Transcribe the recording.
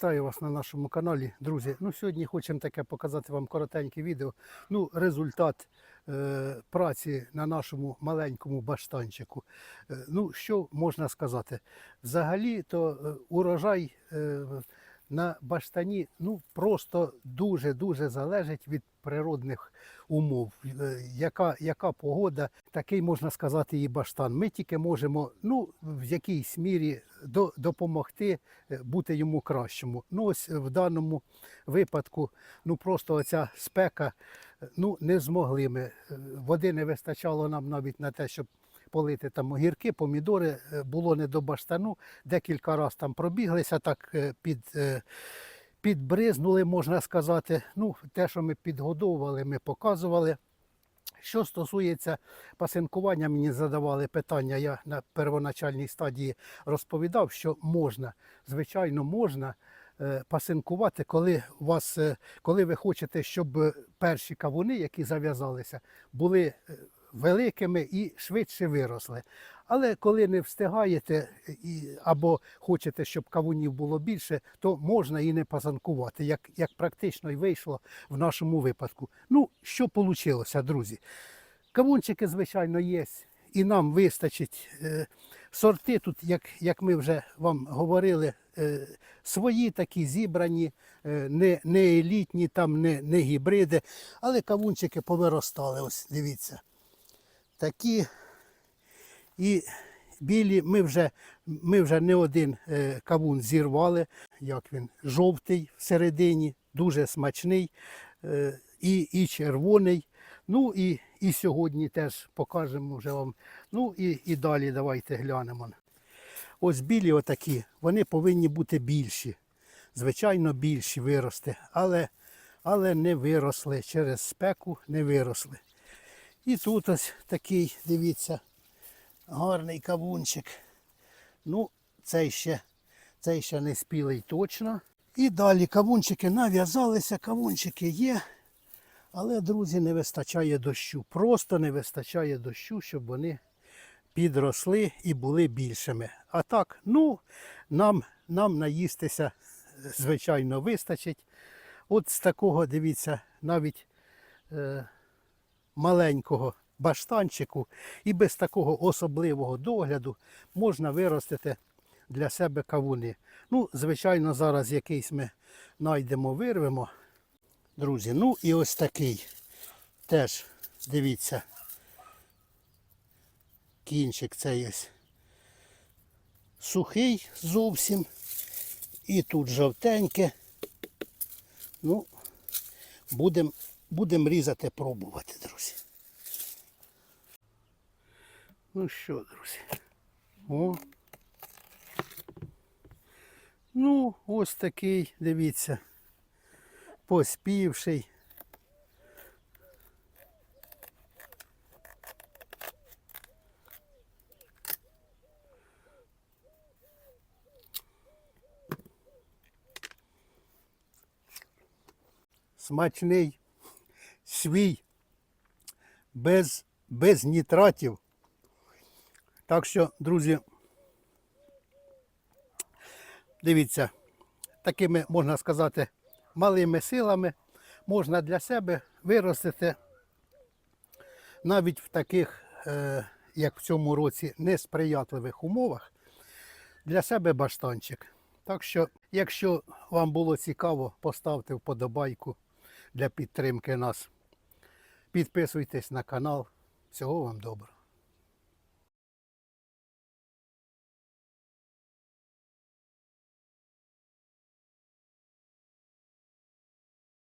Вітаю вас на нашому каналі, друзі. Ну, сьогодні хочемо таке показати вам коротеньке відео. Ну, результат е, праці на нашому маленькому баштанчику. Е, ну, що можна сказати? Взагалі, то е, урожай е, на баштані ну, просто дуже-дуже залежить від природних умов. Е, Яка, яка погода, такий можна сказати, і баштан. Ми тільки можемо ну, в якійсь мірі до, допомогти е, бути йому кращому. Ну, ось в даному випадку, ну просто оця спека, е, ну не змогли ми. Води не вистачало нам навіть на те, щоб полити там огірки, помідори, е, було не до баштану. Декілька разів там пробіглися, так е, під. е, Підбризнули, можна сказати. Ну, те, що ми підгодовували, ми показували. Що стосується пасинкування, мені задавали питання. Я на первоначальній стадії розповідав, що можна, звичайно, можна пасинкувати, коли, вас, коли ви хочете, щоб перші кавуни, які зав'язалися, були великими і швидше виросли. Але коли не встигаєте або хочете, щоб кавунів було більше, то можна і не пасанкувати, як, як практично і вийшло в нашому випадку. Ну, що вийшло, друзі? Кавунчики, звичайно, є, і нам вистачить. Е, Сорти тут, як, як ми вже вам говорили, е, свої такі зібрані, е, не, не елітні, там не, не гібриди, але кавунчики повиростали. Ось дивіться. Такі і білі ми вже, ми вже не один е, кавун зірвали. Як він жовтий всередині, дуже смачний, е, і, і червоний. Ну і, і сьогодні теж покажемо вже вам. Ну і, і далі давайте глянемо. Ось білі отакі, вони повинні бути більші. Звичайно, більші вирости, але, але не виросли через спеку, не виросли. І тут ось такий, дивіться, гарний кавунчик. Ну, цей ще, цей ще не спілий точно. І далі кавунчики нав'язалися, кавунчики є. Але, друзі, не вистачає дощу. Просто не вистачає дощу, щоб вони підросли і були більшими. А так, ну, нам, нам наїстися, звичайно, вистачить. От з такого, дивіться, навіть е, маленького баштанчику і без такого особливого догляду можна виростити для себе кавуни. Ну, звичайно, зараз якийсь ми знайдемо, вирвемо. Друзі, ну і ось такий теж, дивіться, кінчик цей ось сухий зовсім. І тут жовтеньке. Ну, будемо будем різати, пробувати, друзі. Ну що, друзі? О. Ну, ось такий, дивіться, поспівший. Смачний, свій, без, без нітратів. Так що, друзі, дивіться, такими, можна сказати, малими силами можна для себе виростити навіть в таких, е, як в цьому році, несприятливих умовах для себе баштанчик. Так що, якщо вам було цікаво, поставте вподобайку для підтримки нас. Підписуйтесь на канал. Всього вам доброго.